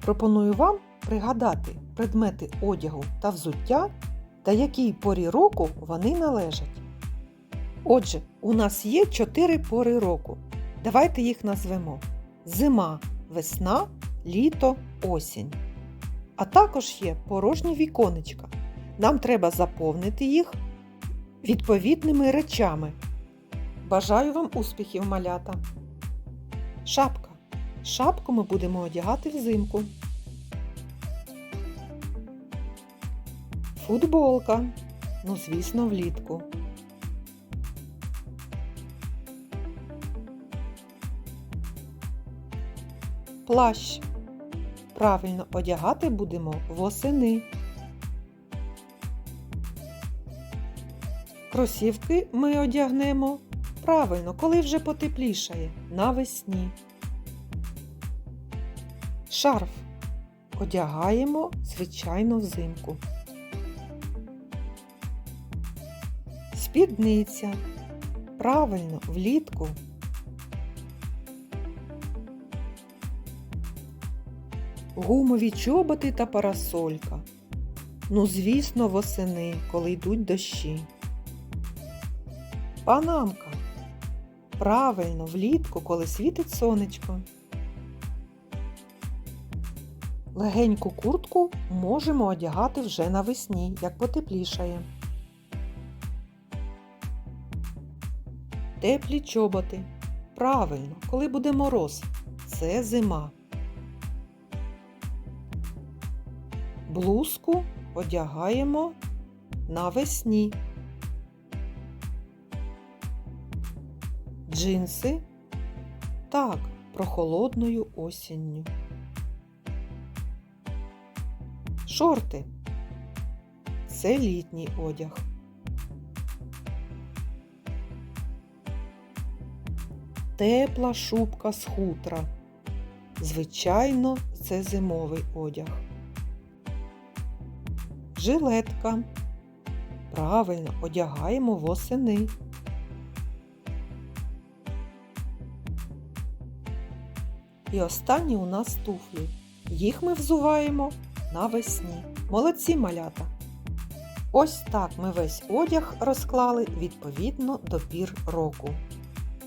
Пропоную вам пригадати предмети одягу та взуття та якій порі року вони належать. Отже, у нас є чотири пори року. Давайте їх назвемо: зима, весна, літо, осінь. А також є порожні віконечка. Нам треба заповнити їх відповідними речами. Бажаю вам успіхів, малята! Шапка. Шапку ми будемо одягати взимку. Футболка. Ну, звісно, влітку. Плащ. Правильно одягати будемо восени. Кросівки ми одягнемо правильно, коли вже потеплішає навесні. Шарф одягаємо, звичайно, взимку. Спідниця. Правильно, влітку. Гумові чоботи та парасолька. Ну, звісно, восени, коли йдуть дощі. Панамка. Правильно, влітку, коли світить сонечко. Легеньку куртку можемо одягати вже навесні, як потеплішає. Теплі чоботи. Правильно, коли буде мороз. Це зима. Блузку одягаємо навесні. Джинси так, прохолодною осінню. Шорти це літній одяг. Тепла шубка з хутра. Звичайно, це зимовий одяг. Жилетка. Правильно одягаємо восени. І останні у нас туфлі. Їх ми взуваємо навесні. Молодці малята! Ось так ми весь одяг розклали відповідно до пір року.